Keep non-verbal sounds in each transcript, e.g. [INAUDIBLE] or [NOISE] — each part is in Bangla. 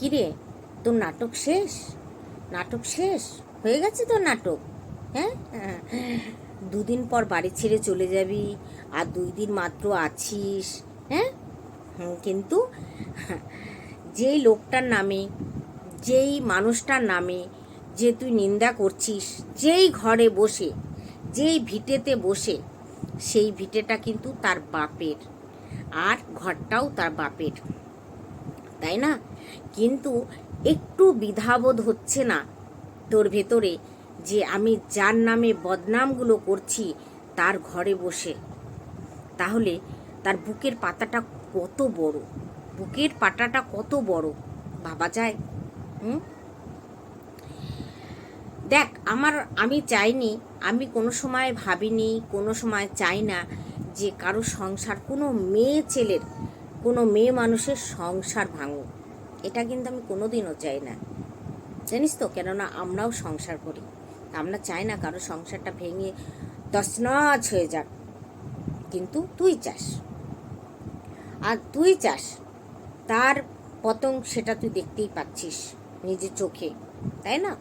কিরে তোর নাটক শেষ? নাটক শেষ? হয়ে গেছে তোর নাটক? হ্যাঁ? দুদিন পর বাড়ি ছেড়ে চলে যাবি, আর দুই দিন মাত্র আছিস হ্যাঁ? কিন্তু যেই লোকটার নামে, যেই মানুষটার নামে যে তুই নিন্দা করছিস, যেই ঘরে বসে, যেই ভিটেতে বসে, সেই ভিটেটা কিন্তু তার বাপের, আর ঘরটাও তার বাপের। তাই না? কিন্তু একটু বিধাবোধ হচ্ছে না তোর ভেতরে যে আমি যার নামে বদনামগুলো করছি তার ঘরে বসে। তাহলে তার বুকের পাতাটা কত বড়? বুকের পাতাটা কত বড়? ভাবা যায়? হুম? দেখ, আমার, আমি চাইনি, আমি কোনো সময় ভাবিনি, কোনো সময় চাই না যে কারও সংসার কোনো মেয়ে ছেলের কোনো মেয়ে মানুষের সংসার ভাঙুক। এটা কিন্তু আমি কোনোদিনও চাই না। জানিস তো? কেননা আমরাও সংসার করি। আমরা চাই না কারও সংসারটা ভেঙে তছনছ হয়ে যাক। কিন্তু তুই চাস। আর তুই চাস। তার পতং সেটা তুই দেখতেই পাচ্ছিস নিজের চোখে, তাই না?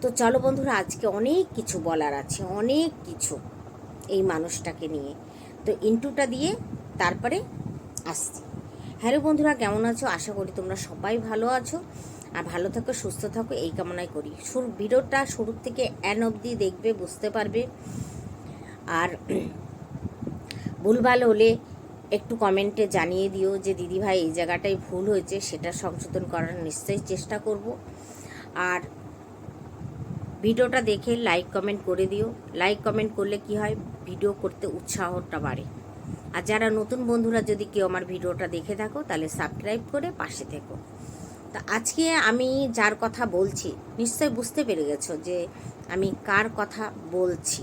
তো চলো বন্ধুরা, আজকে অনেক কিছু বলার আছে, অনেক কিছু এই মানুষটাকে নিয়ে। তো ইন্টুটা দিয়ে তারপরে আসছি। হ্যালো বন্ধুরা, কেমন আছো? আশা করি তোমরা সবাই ভালো আছো। আর ভালো থাকো, সুস্থ থাকো, এই কামনাই করি। শুরু, ভিডিওটা শুরু থেকে অ্যান অবধি দেখবে, বুঝতে পারবে। আর [CLEARS THROAT] ভুলভাল হলে একটু কমেন্টে জানিয়ে দিও যে, দিদি ভাই, এই জায়গাটায় ভুল হয়েছে, সেটা সংশোধন করার নিশ্চয়ই চেষ্টা করব। আর ভিডিওটা দেখে লাইক কমেন্ট করে দিও। লাইক কমেন্ট করলে কি হয়? ভিডিও করতে উৎসাহটা বাড়ে। আর যারা নতুন বন্ধুরা যদি কেউ আমার ভিডিওটা দেখে থাকো, তাহলে সাবস্ক্রাইব করে পাশে থেকো। তা আজকে আমি যার কথা বলছি, নিশ্চয় বুঝতে পেরে গেছো যে আমি কার কথা বলছি,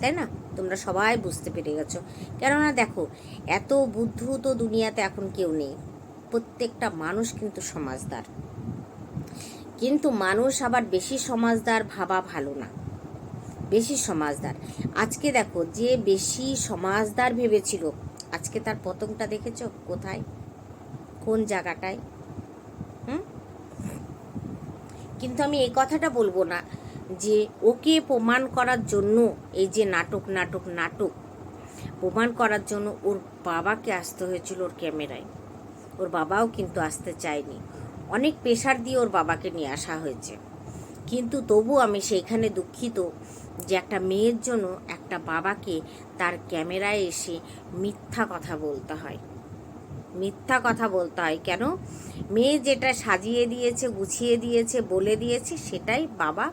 তাই না? তোমরা সবাই বুঝতে পেরে গেছো। কেননা দেখো, এত বুদ্ধ তো দুনিয়াতে এখন কেউ নেই। প্রত্যেকটা মানুষ কিন্তু সমাজদার। কিন্তু মানুষ আবার বেশি সমাজদার ভাবা ভালো না। বেশি সমাজদার। আজকে দেখো, যে বেশি সমাজদার ভেবেছিল, আজকে তার পতংটা দেখেছ? কোথায়? কোন জায়গাটায়? হুম? কিন্তু আমি এই কথাটা বলব না যে ওকে প্রমাণ করার জন্য এই যে নাটক নাটক নাটক, প্রমাণ করার জন্য ওর বাবাকে আসতে হয়েছিল ওর ক্যামেরায়। ওর বাবাও কিন্তু আসতে চায়নি। অনেক প্রেশার দিয়ে ওর বাবাকে নিয়ে আসা হয়েছে। কিন্তু তবু আমি সেইখানে দুঃখিত যে একটা মেয়ের জন্য একটা বাবাকে তার ক্যামেরায় এসে মিথ্যা কথা বলতে হয়। মিথ্যা কথা বলতে হয় কেন? মেয়ে যেটা সাজিয়ে দিয়েছে, গুছিয়ে দিয়েছে, বলে দিয়েছে, সেটাই বাবা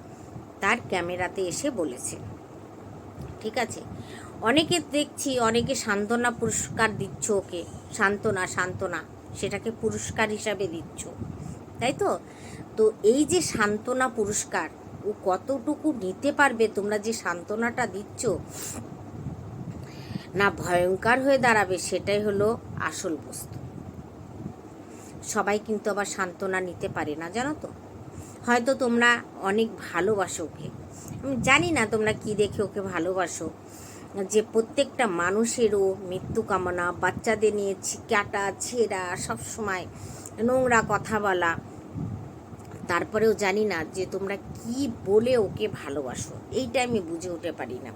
তার ক্যামেরাতে এসে বলেছে। ঠিক আছে? অনেকে দেখছি, অনেকে সান্ত্বনা পুরস্কার দিচ্ছ ওকে। সান্ত্বনা সান্ত্বনা, সেটাকে পুরস্কার হিসাবে দিচ্ছ। তাই তো? তো এই যে সান্ত্বনা পুরস্কার ও কতটুকু নিতে পারবে? তোমরা যে সান্ত্বনাটা দিচ্ছ, না ভয়ঙ্কর হয়ে দাঁড়াবে, সেটাই হলো আসল বস্তু। সবাই কিন্তু আবার সান্ত্বনা নিতে পারে না, জানো তো? হয়তো তোমরা অনেক ভালোবাসো ওকে। আমি জানি না তোমরা কি দেখে ওকে ভালোবাসো। যে প্রত্যেকটা মানুষেরও মৃত্যু কামনা, বাচ্চাদের নিয়ে কাটা, ছেঁড়া, সবসময় নোংরা কথা বলা তারপরেও জানি না যে তোমরা কি বলে ওকে ভালোবাসো। এইটা আমি বুঝে উঠতে পারি না।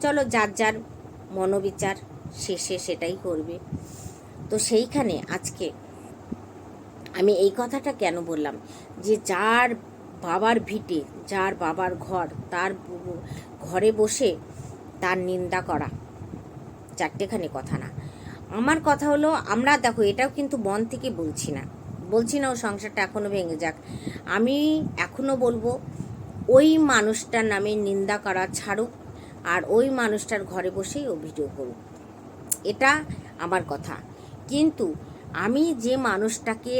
চলো যার যার মনোবিচার শেষে সেটাই করবে। তো সেইখানে আজকে আমি এই কথাটা কেন বললাম? যে যার বাবার ভিটে, যার বাবার ঘর, তার ঘরে বসে তার নিন্দা করা চারটেখানি কথা না। আমার কথা হলো, আমরা দেখো এটাও কিন্তু মন থেকে বলছি না। বলছি না ও সংসারটা এখনও ভেঙে যাক। আমি এখনও বলব, ওই মানুষটার নামে নিন্দা করা ছাড়ুক আর ওই মানুষটার ঘরে বসেই ও ভিডিও করুক। এটা আমার কথা। কিন্তু আমি যে মানুষটাকে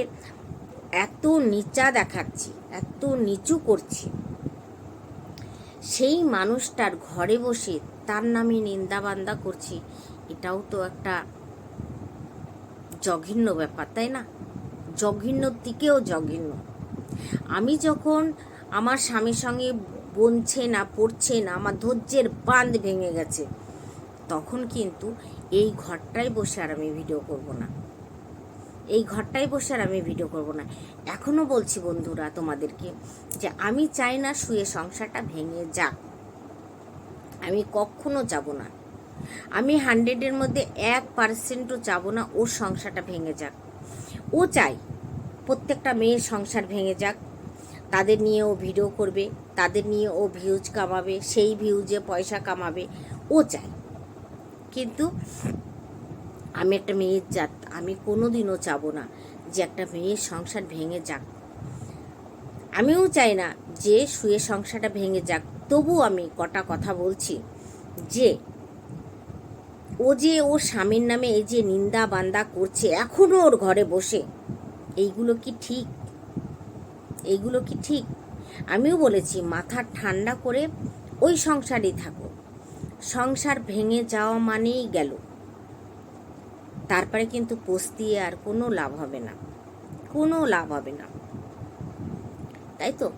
এত নিচা দেখাচ্ছি, এত নিচু করছি, সেই মানুষটার ঘরে বসে তার নামে নিন্দা বান্দা করছি, এটাও তো একটা জঘন্য ব্যাপার, তাই না? জঘন্য দিকেও জঘন্য। আমি যখন আমার স্বামীর সঙ্গে বনছে না, পড়ছে না, আমার ধৈর্যের বাঁধ ভেঙে গেছে, তখন কিন্তু এই ঘরটায় বসে আর আমি ভিডিও করব না। এই ঘরটায় বসে আর আমি ভিডিও করব না। এখনও বলছি বন্ধুরা তোমাদেরকে যে আমি চাই না শুয়ে সংসারটা ভেঙে যাক। আমি কখনো যাব না। আমি হান্ড্রেডের মধ্যে এক পার্সেন্টও যাব না, ওর সংসারটা ভেঙে যাক। ও চাই প্রত্যেকটা মেয়ের সংসার ভেঙে যাক। তাদের নিয়ে ও ভিডিও করবে, তাদের নিয়ে ও ভিউজ কামাবে, সেই ভিউজে পয়সা কামাবে, ও চায় কিন্তু আমি একটা মেয়ের জাত, আমি কোনো দিনও চাবো না যে একটা মেয়ের সংসার ভেঙে যাক। আমিও চাই না যে শুয়ে সংসারটা ভেঙে যাক তবু আমি কটা কথা বলছি যে ও যে ওর স্বামীর নামে এই যে নিন্দা বান্দা করছে এখনও ওর ঘরে বসে। এইগুলো কি ঠিক? এইগুলো কি ঠিক? আমিও বলেছি, মাথা ঠান্ডা করে ওই সংসারেই থাকো। সংসার ভেঙে যাওয়া মানেই গেল। তারপরে কিন্তু পোস্ট দিয়ে আর কোনো লাভ হবে না। কোনো লাভ হবে না। তাই তো?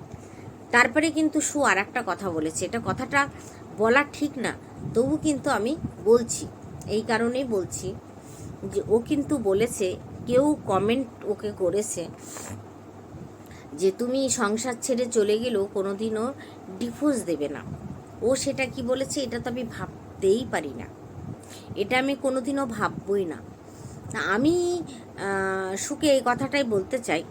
তারপরে কিন্তু সু আর একটা কথা বলেছে। এটা কথাটা বলা ঠিক না, তবু কিন্তু আমি বলছি। এই কারণেই বলছি যে ও কিন্তু বলেছে, কেউ কমেন্ট ওকে করেছে যে তুমি সংসার ছেড়ে চলে গেলেও কোনোদিনও ডিভোর্স দেবে না। ও সেটা কি বলেছে এটা তো আমি ভাবতেই পারি না। এটা আমি কোনোদিনও ভাববই না। আমি সুখে এই কথাটাই বলতে চাই।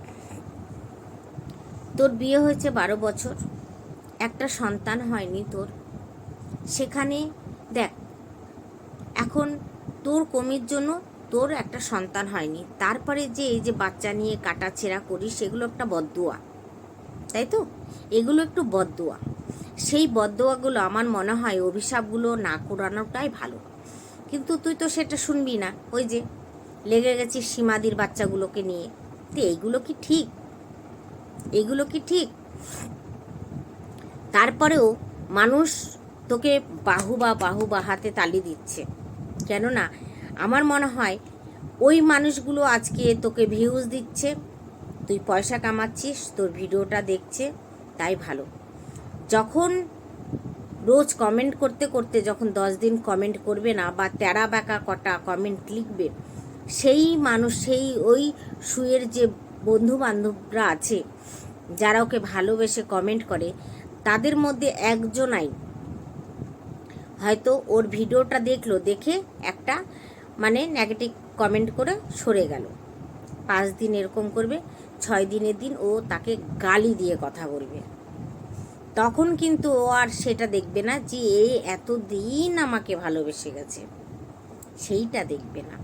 তোর বিয়ে হয়েছে বারো বছর, একটা সন্তান হয়নি তোর। সেখানে দেখ এখন তোর কমির জন্য তোর একটা সন্তান হয়নি। তারপরে যে এই যে বাচ্চা নিয়ে কাটাছেড়া করিস, সেগুলো একটা বদুয়া তাই তো? এগুলো একটু বদুয়া সেই বদুয়াগুলো আমার মনে হয় অভিশাপগুলো না করানোটাই ভালো। কিন্তু তুই তো সেটা শুনবি না। ওই যে লেগে গেছিস সীমাদির বাচ্চাগুলোকে নিয়ে। তো এইগুলো কি ঠিক? এগুলো কি ঠিক? তারপরেও মানুষ তোকে বাহু বা বাহু বা হাতে তালি দিচ্ছে। কেননা আমার মনে হয় ওই মানুষগুলো আজকে তোকে ভিউজ দিচ্ছে, তুই পয়সা কামাচ্ছিস, তোর ভিডিওটা দেখছে, তাই ভালো। যখন রোজ কমেন্ট করতে করতে যখন দশ দিন কমেন্ট করবে না বা তেরা বেকা কটা কমেন্ট লিখবে, সেই মানুষ, সেই ওই শুয়ের যে বন্ধু বান্ধবরা আছে, যারা ওকে ভালোবেসে কমেন্ট করে, তাদের মধ্যে একজনাই হয়তো ওর ভিডিওটা দেখল, দেখে একটা মানে নেগেটিভ কমেন্ট করে সরে গেল। পাঁচ দিন এরকম করবে, ছয় দিনের দিন ও তাকে গালি দিয়ে কথা বলবে। তখন কিন্তু ও আর সেটা দেখবে না যে এ এতদিন আমাকে ভালোবেসে গেছে। সেইটা দেখবে না।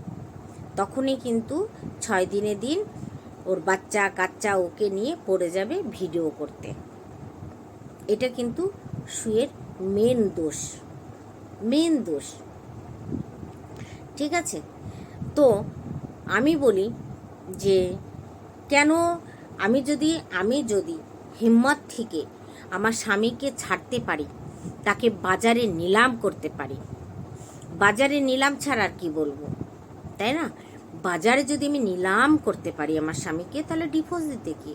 তখনই কিন্তু ছয় দিনে দিন ওর বাচ্চা, কাচ্চা ওকে নিয়ে পড়ে যাবে ভিডিও করতে। এটা কিন্তু শুয়ের মেন দোষ। মেন দোষ। ঠিক আছে? তো আমি বলি যে, কেন আমি যদি আমি যদি হিম্মত থেকে আমার স্বামীকে ছাড়তে পারি, তাকে বাজারে নিলাম করতে পারি। বাজারে নিলাম ছাড়া আর কি বলব? তাই না? বাজারে যদি আমি নিলাম করতে পারি আমার স্বামীকে, তাহলে ডিভোর্স দিতে কি?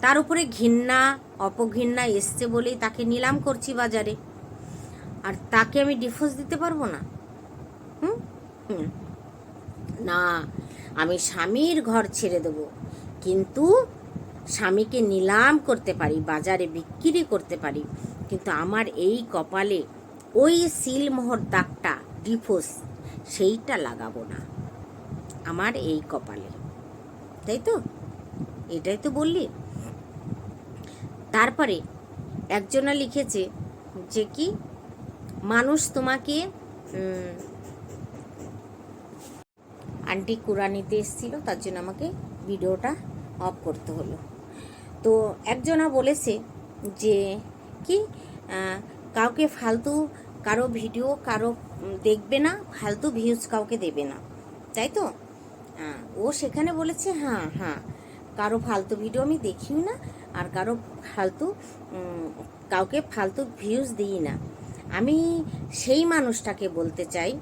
তার উপরে ঘৃণা, অপঘৃণা এসছে বলেই তাকে নিলাম করছি বাজারে। আর তাকে আমি ডিভোর্স দিতে পারব না? হুম? না, আমি স্বামীর ঘর ছেড়ে দেব। কিন্তু স্বামীকে নিলাম করতে পারি, বাজারে বিক্রি করতে পারি। কিন্তু আমার এই কপালে ওই সিলমোহর দাগটা ডিভোর্স সেইটা লাগাবো না। আমার এই কপালে। তাই তো? এটাই তো বললি। তারপরে একজনা লিখেছে যে কি? মানুষ তোমাকে আন্টি কুরানিতে এসেছিল, তার জন্য আমাকে ভিডিওটা অফ করতে হলো। তো একজনা বলেছে যে, কি কাউকে ফালতু কারও ভিডিও, কারও দেখবে না, ফালতু ভিউজ কাউকে দেবে না। তাই তো? ও সেখানে বলেছে হ্যাঁ হ্যাঁ কারও ফালতু ভিডিও আমি দেখিও না, আর কারও ফালতু কাউকে ফালতু ভিউজ দিই না। আমি সেই মানুষটাকে বলতে চাই,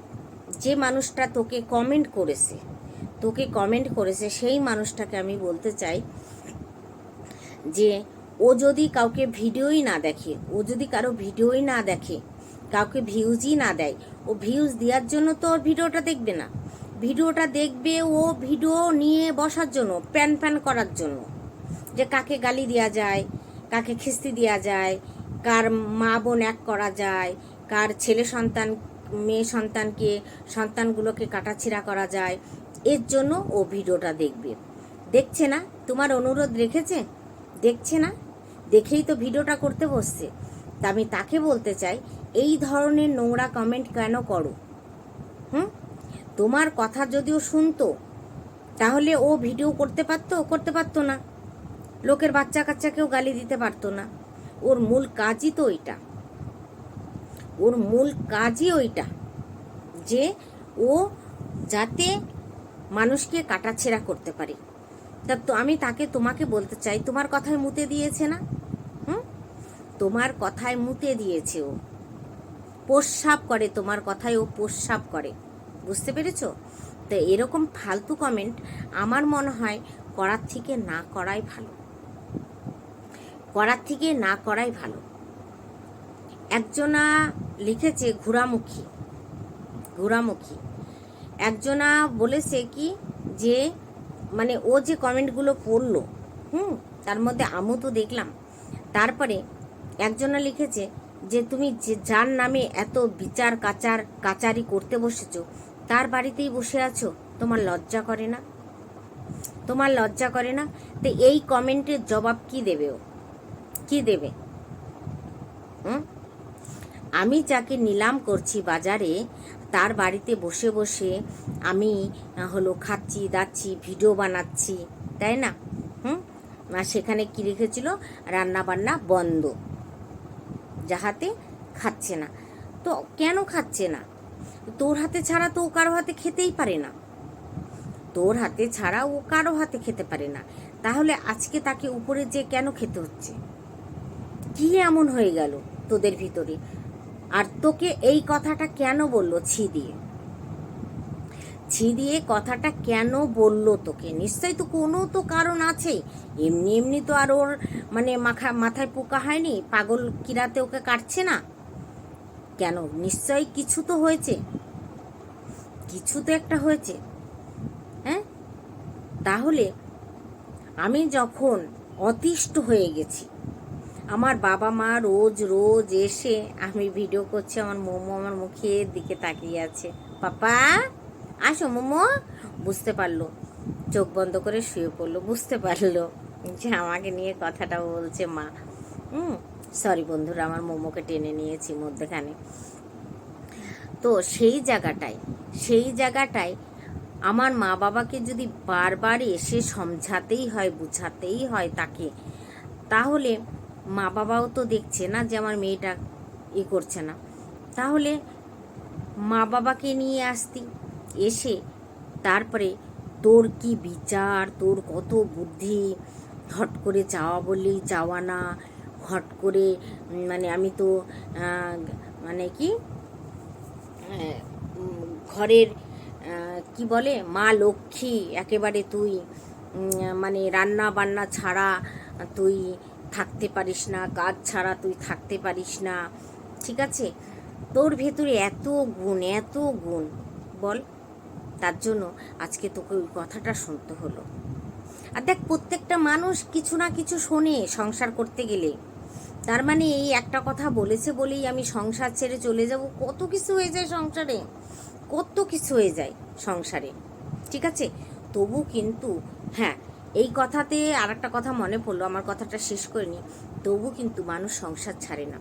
যে মানুষটা তোকে কমেন্ট করেছে, তোকে কমেন্ট করেছে, সেই মানুষটাকে আমি বলতে চাই যে ও যদি কাউকে ভিডিওই না দেখে, ও যদি কারও ভিডিওই না দেখে, কাউকে ভিউজই না দেয়, ও ভিউজ দেওয়ার জন্য তো ওর ভিডিওটা দেখবে না। ভিডিওটা দেখবে ও ভিডিও নিয়ে বসার জন্য প্যান প্যান করার জন্য, যে কাকে গালি দেওয়া যায়, কাকে খিস্তি দেওয়া যায় কার মা বোন এক করা যায়, কার ছেলে সন্তান, মেয়ে সন্তানকে, সন্তানগুলোকে কাটাছিড়া করা যায়, এর জন্য ও ভিডিওটা দেখবে। দেখছে না? তোমার অনুরোধ রেখেছে? দেখছে না? দেখেই তো ভিডিওটা করতে বসছে। তা আমি তাকে বলতে চাই, এই ধরনের নোংরা কমেন্ট কেন করো? হুম? তোমার কথা যদিও শুনতো, তাহলে ও ভিডিও করতে পারতো করতে পারতো না। লোকের বাচ্চা কাচ্চাকেও গালি দিতে পারতো না। ওর মূল কাজই তো ওইটা। ওর মূল কাজই ওইটা যে ও যাতে মানুষকে কাটাছেড়া করতে পারে। তা তো আমি তাকে তোমাকে বলতে চাই, তোমার কথায় মুতে দিয়েছে না? হুম? তোমার কথায় মুতে দিয়েছে ও। পোষাপ করে তোমার কথায় ও প্রস্রাব করে। বুঝতে পেরেছ? তো এরকম ফালতু কমেন্ট আমার মনে হয় করার থেকে না করাই ভালো। করার থেকে না করাই ভালো। একজনা লিখেছে ঘোরামুখী ঘোরামুখী একজনা বলেছে কি যে মানে ও যে কমেন্টগুলো পড়ল হুম, তার মধ্যে আমও তো দেখলাম। তারপরে একজনা লিখেছে যে, তুমি যে, যার নামে এত বিচার কাচার, কাচারি করতে বসেছ, তার বাড়িতেই বসে আছো, তোমার লজ্জা করে না? তোমার লজ্জা করে না? তো এই কমেন্টের জবাব কি দেবে ও? কি দেবে? হুম? আমি যাকে নিলাম করছি বাজারে, তার বাড়িতে বসে বসে আমি হলো খাচ্ছি, দাচ্ছি, ভিডিও বানাচ্ছি, তাই না? হুম? আর সেখানে কি লিখেছিল? রান্না বান্না বন্ধ। যাহাতে খাচ্ছে না। তো কেন খাচ্ছে না? তোর হাতে ছাড়া তো ও কারও হাতে খেতেই পারে না। তোর হাতে ছাড়া ও কারও হাতে খেতে পারে না। তাহলে আজকে তাকে উপরে যে কেন খেতে হচ্ছে? কি এমন হয়ে গেল তোদের ভিতরে? আর তোকে এই কথাটা কেন বলল ছি দিয়ে? ছি দিয়ে কথাটা কেন বলল তোকে? নিশ্চয়ই তো কোনো তো কারণ আছে। এমনি এমনি তো আর ওর মানে মাখা, মাথায় পোকা হয়নি, পাগল কিরাতে ওকে কাটছে না? কেন? নিশ্চয়ই কিছু তো হয়েছে। কিছু তো একটা হয়েছে। হ্যাঁ? তাহলে আমি যখন অতিষ্ঠ হয়ে গেছি আমার বাবা মা রোজ রোজ এসে আমি ভিডিও করছি, আমার মোমো আমার মুখের দিকে তাকিয়ে আছে। পাপা, আসো মোমো। বুঝতে পারল, চোখ বন্ধ করে শুয়ে পড়ল, বুঝতে পারল যে আমাকে নিয়ে কথাটা বলছে মা। হুম সরি বন্ধুরা, আমার মোমোকে টেনে নিয়েছি মধ্যেখানে। তো সেই জায়গাটায় সেই জায়গাটায় আমার মা বাবাকে যদি বারবার এসে সমঝাতেই হয়, বুঝাতেই হয় তাকে, তাহলে মা বাবাও তো দেখছে না যে আমার মেয়েটা ই করছে না। তাহলে মা বাবাকে নিয়ে আসতি, এসে তারপরে তোর কি বিচার, তোর কত বুদ্ধি? হট করে চাওয়া বললেই চাওয়া না, হট করে মানে আমি তো মানে কি ঘরের কি বলে, মা লক্ষ্মী, একেবারে তুই মানে রান্না বান্না ছাড়া তুই থাকতে পারিস না, কাজ ছাড়া তুই থাকতে পারিস না, ঠিক আছে? তোর ভেতরে এত গুণ এত গুণ, বল। তার জন্য আজকে তোকে ওই কথাটা শুনতে হলো। আর দেখ, প্রত্যেকটা মানুষ কিছু না কিছু শোনে সংসার করতে গেলে। তার মানে এই একটা কথা বলেছে বলেই আমি সংসার ছেড়ে চলে যাব। কত কিছু হয়ে যায় সংসারে, কত কিছু হয়ে যায় সংসারে, ঠিক আছে? তবু কিন্তু হ্যাঁ এই কথাতে আর একটা কথা মনে পড়ল, আমার কথাটা শেষ করে নি। তবু কিন্তু মানুষ সংসার ছাড়ে না।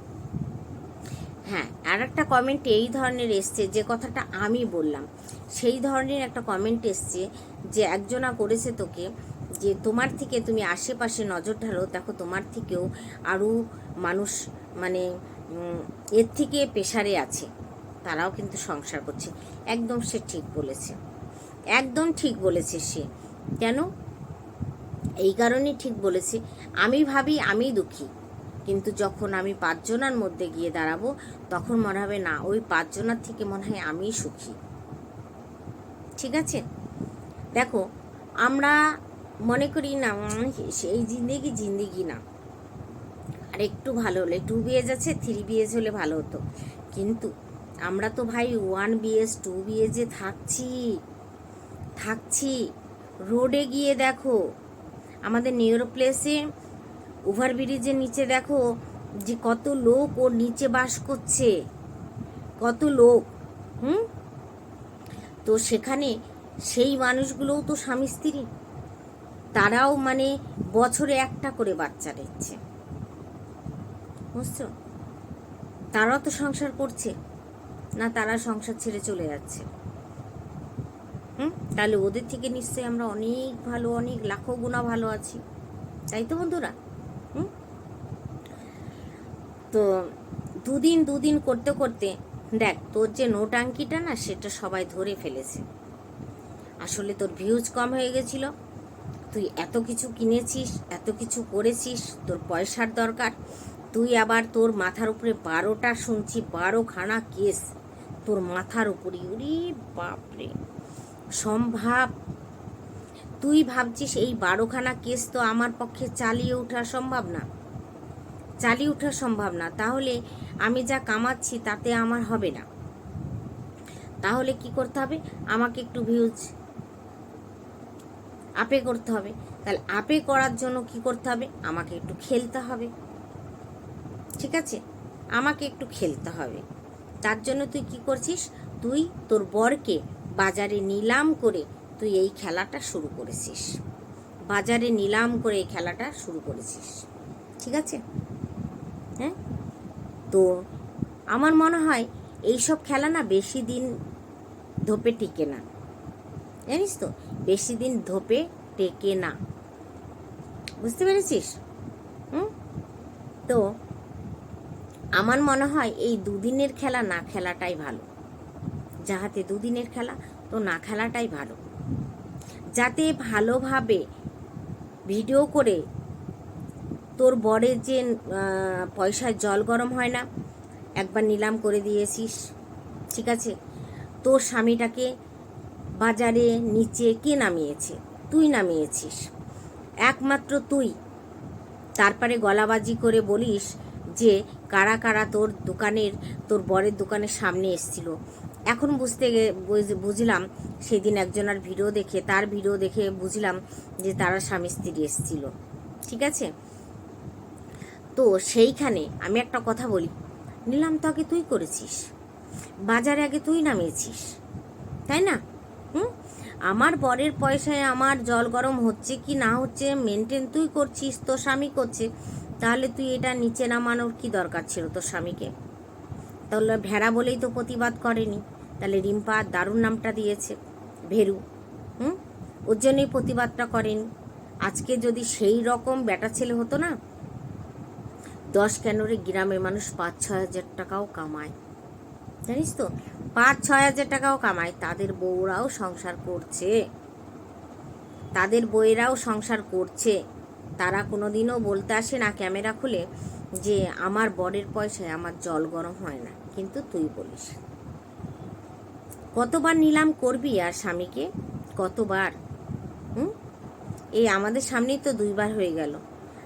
হ্যাঁ আর একটা কমেন্ট এই ধরনের এসছে, যে কথাটা আমি বললাম, সেই ধরনের একটা কমেন্ট এসছে যে একজনা করেছে তোকে যে তোমার থেকে তুমি আশেপাশে নজর ঢালো, দেখো তোমার থেকেও আরও মানুষ মানে এর থেকে পেশারে আছে, তারাও কিন্তু সংসার করছে। একদম সে ঠিক বলেছে। একদম ঠিক বলেছে সে। কেন? এই কারণেই ঠিক বলেছে, আমি ভাবি আমি দুঃখী। কিন্তু যখন আমি পাঁচজনার মধ্যে গিয়ে দাঁড়াবো, তখন মনে হবে না, ওই পাঁচজনার থেকে মনে হয় আমিই সুখী। ঠিক আছে? দেখো, আমরা মনে করি না সেই জিন্দেগি জিন্দেগি না। আর একটু ভালো হলে টু বিএজ আছে থ্রি বিএজ হলে ভালো হতো। কিন্তু আমরা তো ভাই ওয়ান বিএস টু বিএজে থাকছি। থাকছি। রোডে গিয়ে দেখো আমাদের নিউরো প্লেসে ওভারব্রিজের নিচে দেখো যে কত লোক ওর নিচে বাস করছে। কত লোক, হুম? তো সেখানে সেই মানুষগুলোও তো স্বামী স্ত্রী। তারাও মানে বছরে একটা করে বাচ্চা নিচ্ছে বুঝছ? তারাও তো সংসার করছে, না তারা সংসার ছেড়ে চলে যাচ্ছে। হুম? তাহলে ওদের থেকে নিশ্চয়ই আমরা অনেক ভালো, অনেক লাখো গুণা ভালো আছি। তাই তো বন্ধুরা? হুম? তো দুদিন দুদিন করতে করতে, দেখ, তোর যে নোট আঙ্কিটা না, সেটা সবাই ধরে ফেলেছে। আসলে তোর ভিউজ কম হয়ে গেছিল। তুই এত কিছু কিনেছিস, এত কিছু করেছিস, তোর পয়সার দরকার। তুই আবার তোর মাথার উপরে বারোটা শুনছি, বারোখানা কেস তোর মাথার উপরে উরি বাপরে। সম্ভাব। তুই ভাবছিস এই বারোখানা কেস তো আমার পক্ষে চালিয়ে ওঠা সম্ভব না? চালিয়ে ওঠা সম্ভব না। তাহলে আমি যা কামাচ্ছি তাতে আমার হবে না। তাহলে কি করতে হবে? আমাকে একটু ভিউজ আপে করতে হবে। তাহলে আপে করার জন্য কি করতে হবে? আমাকে একটু খেলতে হবে। ঠিক আছে? আমাকে একটু খেলতে হবে। তার জন্য তুই কি করছিস? তুই তোর বরকে বাজারে নিলাম করে তুই এই খেলাটা শুরু করেছিস। বাজারে নিলাম করে এই খেলাটা শুরু করেছিস। ঠিক আছে? হ্যাঁ? তো আমার মনে হয় এইসব খেলা না বেশি দিন ধোপে টিকে না। জানিস তো, বেশি দিন ধোপে টেকে না। বুঝতে পেরেছিস? হুম? তো আমার মনে হয় এই দুদিনের খেলা না খেলাটাই ভালো। যাহাতে দুদিনের খেলা তো না খেলাটাই ভালো। যাতে ভালোভাবে ভিডিও করে তোর বরের যে পয়সায় জল গরম হয় না, একবার নিলাম করে দিয়েছিস, ঠিক আছে? তোর স্বামীটাকে বাজারে নিচে কে নামিয়েছে? তুই নামিয়েছিস। একমাত্র তুই। তারপরে গলাবাজি করে বলিস যে, কারা কারা তোর দোকানের, তোর বরের দোকানের সামনে এসছিল। এখন বুঝতে বুঝলাম সেদিন একজনের ভিডিও দেখে, তার ভিডিও দেখে বুঝলাম যে তারা স্বামী স্ত্রী এসছিল। ঠিক আছে? তো সেইখানে আমি একটা কথা বলি। নিলাম তো আগে তুই করেছিস। বাজারে আগে তুই নামিয়েছিস। তাই না? হুম? আমার বরের পয়সায় আমার জল গরম হচ্ছে কি না হচ্ছে মেনটেন তুই করছিস, তোর স্বামী করছে, তাহলে তুই এটা নিচে নামানোর কি দরকার ছিল তোর স্বামীকে? তাহলে ভেড়া বলেই তো প্রতিবাদ করেনি। তাহলে রিম্পা দারুণ নামটা দিয়েছে, ভেরু। হুম? ওর জন্যই প্রতিবাদটা করেনি। আজকে যদি সেই রকম বেটা ছেলে হতো না, দশ কেনরে গ্রামের মানুষ পাঁচ ছয় হাজার টাকাও কামায়। জানিস তো? পাঁচ ছয় হাজার টাকাও কামায়। তাদের বউরাও সংসার করছে। তাদের বউয়েরাও সংসার করছে। তারা কোনোদিনও বলতে আসে না ক্যামেরা খুলে যে আমার বরের পয়সায় আমার জল গরম হয় না। কিন্তু তুই বলিস। কতবার নিলাম করবি আর স্বামীকে? কতবার? হুম? এই আমাদের সামনেই তো দুইবার হয়ে গেল।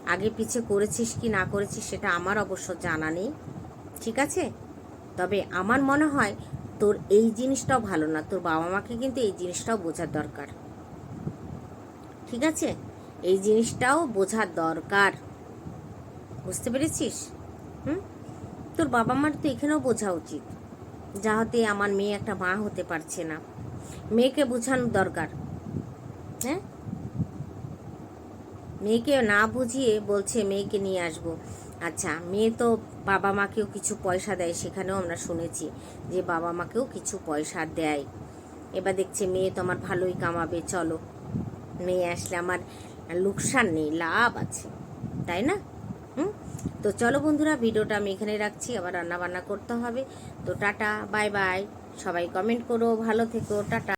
আগে পিছে করেছিস কি না করেছিস সেটা আমার অবশ্য জানা নেই। ঠিক আছে? তবে আমার মনে হয় তোর এই জিনিসটাও ভালো না। তোর বাবা মাকে কিন্তু এই জিনিসটাও বোঝার দরকার। ঠিক আছে? এই জিনিসটাও বোঝার দরকার। বুঝতে পেরেছিস? তোর বাবা মার তো এখানেও বোঝা উচিত, যাহাতে আমার মেয়ে একটা মা হতে পারছে না। মেয়েকে বোঝানোর দরকার হ্যাঁ? মেয়েকে না বুঝিয়ে বলছে, মেয়েকে নিয়ে আসব। আচ্ছা মেয়ে তো বাবা মাকেও কিছু পয়সা দেয়, সেখানেও আমরা শুনেছি যে বাবা মাকেও কিছু পয়সা দেয়। এবার দেখছে মেয়ে তো আমার ভালোই কামাবে, চলো। মেয়ে আসলে আমার লোকসান নেই, লাভ আছে, তাই না? তো চলো বন্ধুরা, ভিডিওটা আমি এখানে রাখছি। আবার রান্না বান্না করতে হবে। তো টাটা, বাই বাই। সবাই কমেন্ট করো, ভালো থেকো, টাটা।